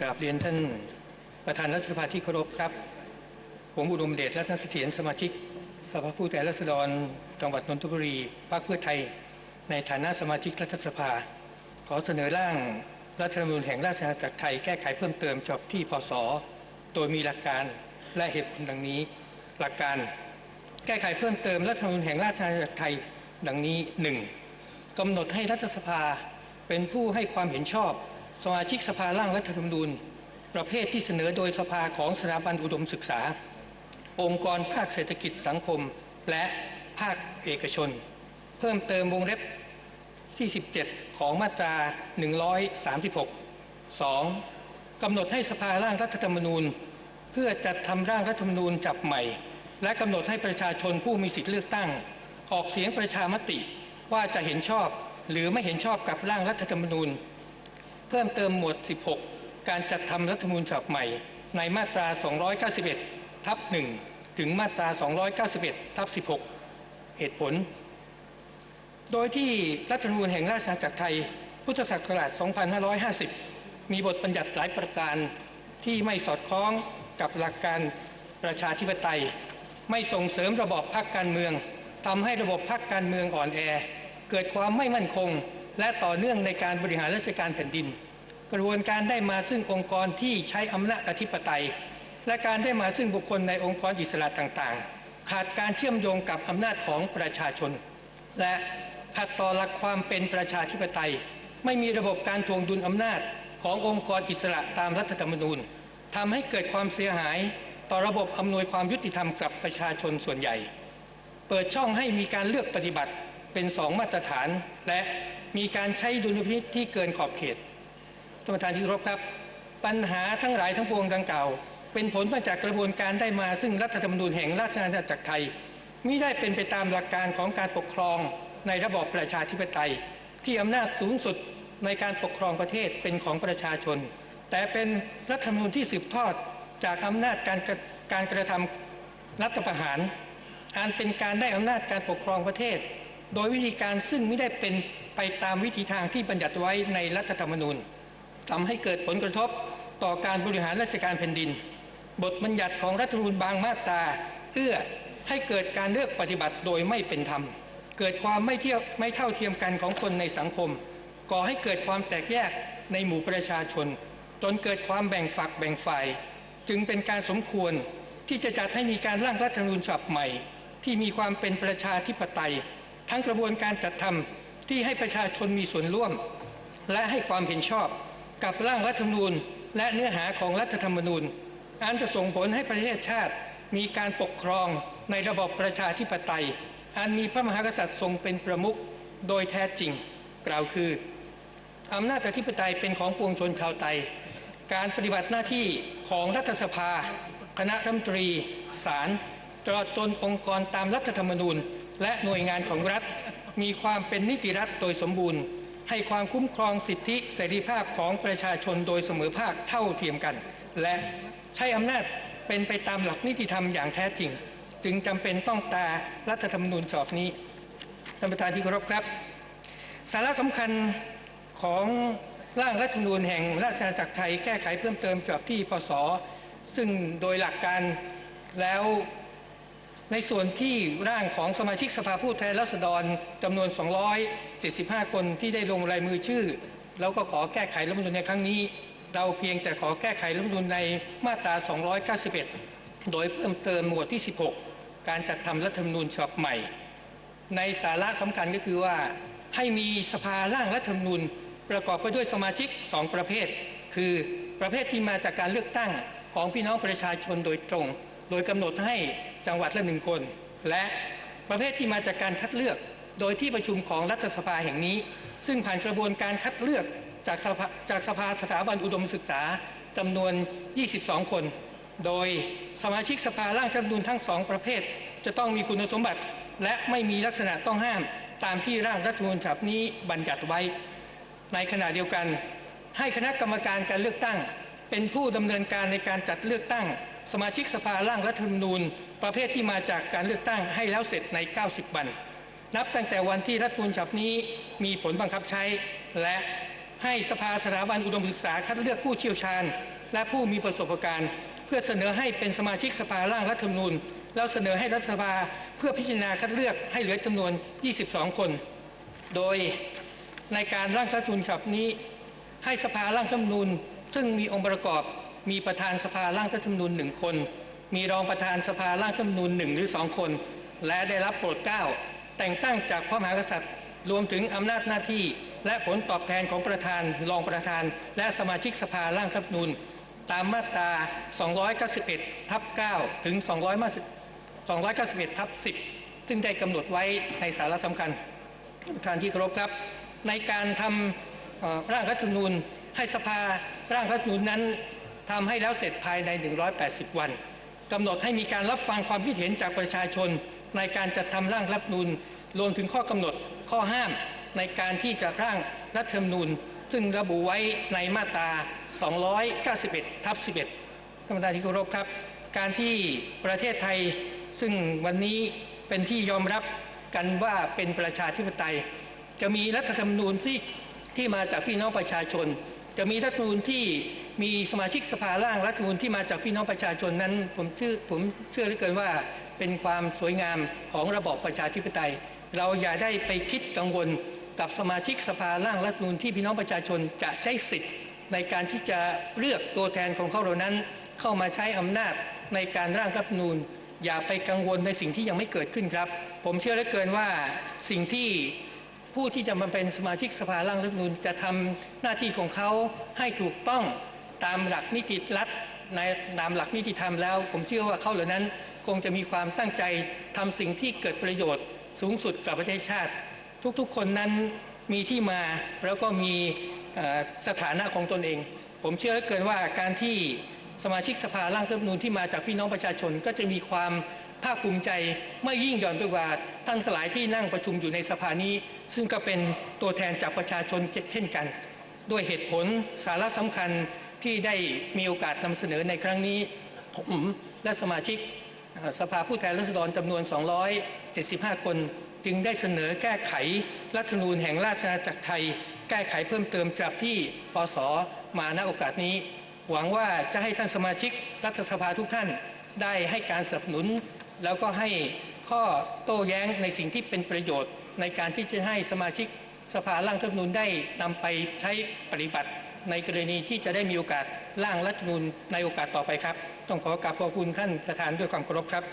กราบเรียนท่านประธานรัฐสภาที่เคารพครับ ผมอุดมเดชรัตนเสถียรสมาชิก สภาผู้แทนราษฎรจังหวัดนนทบุรีพรรคเพื่อไทย ในฐานะสมาชิกรัฐสภา ขอเสนอร่างรัฐธรรมนูญแห่งราชอาณาจักรไทยแก้ไขเพิ่มเติมฉบับที่พศโดยมีหลักการและเหตุผลดังนี้ หลักการ แก้ไขเพิ่มเติมรัฐธรรมนูญแห่งราชอาณาจักรไทยดังนี้ 1. กำหนดให้รัฐสภาเป็นผู้ให้ความเห็นชอบ สมาชิกสภาร่างรัฐธรรมนูญ ประเภทที่เสนอโดยสภาของสถาบันอุดมศึกษา องค์กรภาคเศรษฐกิจสังคม และภาคเอกชน เพิ่มเติมวงเล็บที่ 17 ของมาตรา 136 2. กำหนดให้สภาร่างรัฐธรรมนูญ เพื่อจัดทำร่างรัฐธรรมนูญจับใหม่ และกำหนดให้ประชาชนผู้มีสิทธิเลือกตั้ง ออกเสียงประชามติว่าจะเห็นชอบหรือไม่เห็นชอบกับร่างรัฐธรรมนูญ เพิ่มเติมหมวด 16 การจัดทำรัฐธรรมนูญฉบับใหม่ ในมาตรา 291 ทับ 1 ถึงมาตรา 291 ทับ 16 เหตุผล โดยที่รัฐธรรมนูญแห่งราชอาณาจักรไทย พุทธศักราช 2550 มีบทบัญญัติหลายประการที่ไม่สอดคล้องกับหลักการประชาธิปไตย ไม่ส่งเสริมระบอบพรรคการเมืองทำให้ระบบพรรคการเมืองอ่อนแอ เกิดความไม่มั่นคง และต่อเนื่องในการบริหารราชการแผ่นดิน กระบวนการได้มาซึ่งองค์กรที่ใช้อำนาจอธิปไตย และการได้มาซึ่งบุคคลในองค์กรอิสระต่างๆ ขาดการเชื่อมโยงกับอำนาจของประชาชน และขัดต่อหลักความเป็นประชาธิปไตย ไม่มีระบบการทวงดุลอำนาจขององค์กรอิสระตามรัฐธรรมนูญทำให้เกิดความเสียหายต่อระบบอำนวยความยุติธรรมกับประชาชนส่วนใหญ่ เปิดช่องให้มีการเลือกปฏิบัติเป็นสองมาตรฐาน และ มีการใช้ดุลพินิจที่เกินขอบเขตท่านประธานที่ครพครับ ปัญหาทั้งหลายทั้งปวงดังกล่าว เป็นผลมาจากกระบวนการได้มาซึ่งรัฐธรรมนูญแห่งราชอาณาจักรไทยมิได้เป็นไปตามหลักการของการปกครองในระบอบประชาธิปไตย ที่อำนาจสูงสุดในการปกครองประเทศเป็นของประชาชน แต่เป็นรัฐธรรมนูญที่สืบทอดจากอำนาจการการกระทำรัฐประหารอันเป็นการได้อำนาจการปกครองประเทศ โดยวิธีการซึ่งไม่ได้เป็นไปตามวิธีทางที่บัญญัติไว้ในรัฐธรรมนูญทำให้เกิดผลกระทบต่อการบริหารราชการแผ่นดิน บทบัญญัติของรัฐธรรมนูญบางมาตรา เอื้อให้เกิดการเลือกปฏิบัติโดยไม่เป็นธรรม เกิดความไม่เทียบไม่เท่าเทียมกันของคนในสังคม ก่อให้เกิดความแตกแยกในหมู่ประชาชน จนเกิดความแบ่งฝักแบ่งฝ่าย จึงเป็นการสมควรที่จะจัดให้มีการร่างรัฐธรรมนูญฉบับใหม่ ที่มีความเป็นประชาธิปไตย ทั้งกระบวนการจัดทำที่ให้ประชาชนมีส่วนร่วม และให้ความเห็นชอบกับร่างรัฐธรรมนูญ และเนื้อหาของรัฐธรรมนูญอันจะส่งผลให้ประเทศชาติมีการปกครองในระบบประชาธิปไตย อันมีพระมหากษัตริย์ทรงเป็นประมุขโดยแท้จริง กล่าวคืออำนาจอธิปไตยเป็นของปวงชนชาวไทยการปฏิบัติหน้าที่ของรัฐสภา คณะรัฐมนตรีศาลตลอดจนองค์กรตามรัฐธรรมนูญ และหน่วยงานของรัฐ มีความเป็นนิติรัฐโดยสมบูรณ์ ให้ความคุ้มครองสิทธิเสรีภาพของประชาชนโดยเสมอภาคเท่าเทียมกัน และใช้อำนาจเป็นไปตามหลักนิติธรรมอย่างแท้จริง จึงจำเป็นต้องตารัฐธรรมนูญฉบับนี้ท่านประธานที่เคารพครับ สาระสำคัญของร่างรัฐธรรมนูญแห่งราชอาณาจักรไทยแก้ไขเพิ่มเติมฉบับที่พศ ซึ่งโดยหลักการแล้ว ในส่วนที่ร่างของสมาชิกสภาผู้แทนราษฎรจำนวน 275 คนที่ได้ลงรายมือชื่อ แล้วก็ขอแก้ไขรัฐมนูญในครั้งนี้ เราเพียงแต่ขอแก้ไขรัฐมนูญในมาตรา 291 โดยเพิ่มเติมหมวดที่ 16 การจัดทำรัฐธรรมนูญฉบับใหม่ ในสาระสำคัญก็คือว่าให้มีสภาร่างรัฐธรรมนูญประกอบไปด้วยสมาชิก 2 ประเภท คือประเภทที่มาจากการเลือกตั้งของพี่น้องประชาชนโดยตรง โดยกำหนดให้ จังหวัดละหนึ่งคน และประเภทที่มาจากการคัดเลือก โดยที่ประชุมของรัฐสภาแห่งนี้ ซึ่งผ่านกระบวนการคัดเลือกจากสภาจากสภาสถาบันอุดมศึกษาจำนวน 22 คน โดยสมาชิกสภาร่างรัฐธรรมนูญทั้งสองประเภท จะต้องมีคุณสมบัติ และไม่มีลักษณะต้องห้าม ตามที่ร่างรัฐธรรมนูญฉบับนี้บัญญัติไว้ ในขณะเดียวกัน ให้คณะกรรมการการเลือกตั้ง เป็นผู้ดำเนินการในการจัดเลือกตั้ง สมาชิกสภาร่างรัฐธรรมนูญ ประเภทที่มาจากการเลือกตั้งให้แล้วเสร็จใน 90 วัน นับตั้งแต่วันที่รัฐธรรมนูญฉบับนี้มีผลบังคับใช้ และให้สภาสถาบันอุดมศึกษาคัดเลือกผู้เชี่ยวชาญ และผู้มีประสบการณ์ เพื่อเสนอให้เป็นสมาชิกสภาร่างรัฐธรรมนูญแล้วเสนอให้รัฐสภาเพื่อพิจารณาคัดเลือกให้เหลือจำนวน 22 คน โดยในการร่างรัฐธรรมนูญฉบับนี้ ให้สภาร่างรัฐธรรมนูญซึ่งมีองค์ประกอบ มีประธานสภาร่างรัฐธรรมนูญหนึ่งคน มีรองประธานสภาร่างรัฐธรรมนูญหนึ่งหรือสองคน และได้รับโปรดเกล้าแต่งตั้งจากพระมหากษัตริย์ รวมถึงอำนาจหน้าที่ และผลตอบแทนของประธานรองประธาน และสมาชิกสภาร่างรัฐธรรมนูญตามมาตรา 291 ทับ 9 ถึง 291 ทับ 10 ซึ่งได้กำหนดไว้ในสาระสำคัญท่านประธานที่เคารพครับ ในการทำร่างรัฐธรรมนูญให้สภาร่างรัฐธรรมนูญนั้น ทำให้แล้วเสร็จภายใน 180 วันกำหนดให้มีการรับฟังความคิดเห็นจากประชาชน ในการจัดทำร่างรัฐธรรมนูญรวมถึงข้อกำหนดข้อห้ามในการที่จะร่างรัฐธรรมนูญ ซึ่งระบุไว้ในมาตรา 291 ทับ 11 ท่านประธานที่เคารพครับ การที่ประเทศไทย ซึ่งวันนี้เป็นที่ยอมรับกันว่าเป็นประชาธิปไตย จะมีรัฐธรรมนูญที่ที่มาจากพี่น้องประชาชน จะมีรัฐธรรมนูญที่ มีสมาชิกสภาร่างรัฐธรรมนูญที่มาจากพี่น้องประชาชนนั้น ผมเชื่อผมเชื่อเหลือเกินว่าเป็นความสวยงามของระบอบประชาธิปไตย เราอย่าได้ไปคิดกังวลกับสมาชิกสภาร่างรัฐธรรมนูญที่พี่น้องประชาชนจะใช้สิทธิ์ ในการที่จะเลือกตัวแทนของเขาเหล่านั้น เข้ามาใช้อำนาจในการร่างรัฐธรรมนูญ อย่าไปกังวลในสิ่งที่ยังไม่เกิดขึ้นครับ ผมเชื่อเหลือเกินว่าสิ่งที่ผู้ที่จะมาเป็นสมาชิกสภาร่างรัฐธรรมนูญจะทำหน้าที่ของเขาให้ถูกต้อง ตามหลักนิติรัฐในตามหลักนิติธรรมแล้ว ผมเชื่อว่าเขาเหล่านั้นคงจะมีความตั้งใจทำสิ่งที่เกิดประโยชน์สูงสุดกับประเทศชาติ ทุกๆคนนั้นมีที่มาแล้วก็มีสถานะของตนเอง ผมเชื่อเหลือเกินว่าการที่สมาชิกสภาร่างรัฐธรรมนูญที่มาจากพี่น้องประชาชนก็จะมีความภาคภูมิใจไม่ยิ่งหย่อนไปกว่าท่านหลายที่นั่งประชุมอยู่ในสภานี้ ซึ่งก็เป็นตัวแทนจากประชาชนเช่นกัน ด้วยเหตุผลสาระสำคัญ ที่ได้มีโอกาสนำเสนอในครั้งนี้ ผมและสมาชิกสภาผู้แทนราษฎรจำนวน 275 คน จึงได้เสนอแก้ไขรัฐธรรมนูญแห่งราชอาณาจักรไทย แก้ไขเพิ่มเติมจากที่ปสมาณโอกาสนี้ หวังว่าจะให้ท่านสมาชิกรัฐสภาทุกท่านได้ให้การสนับสนุน แล้วก็ให้ข้อโต้แย้งในสิ่งที่เป็นประโยชน์ ในการที่จะให้สมาชิกสภาร่างรัฐธรรมนูญได้นำไปใช้ปฏิบัติ ในกรณีที่จะได้มีโอกาสร่างรัฐธรรมนูญในโอกาสต่อไปครับ ต้องขอกราบขอบคุณท่านประธานด้วยความเคารพครับ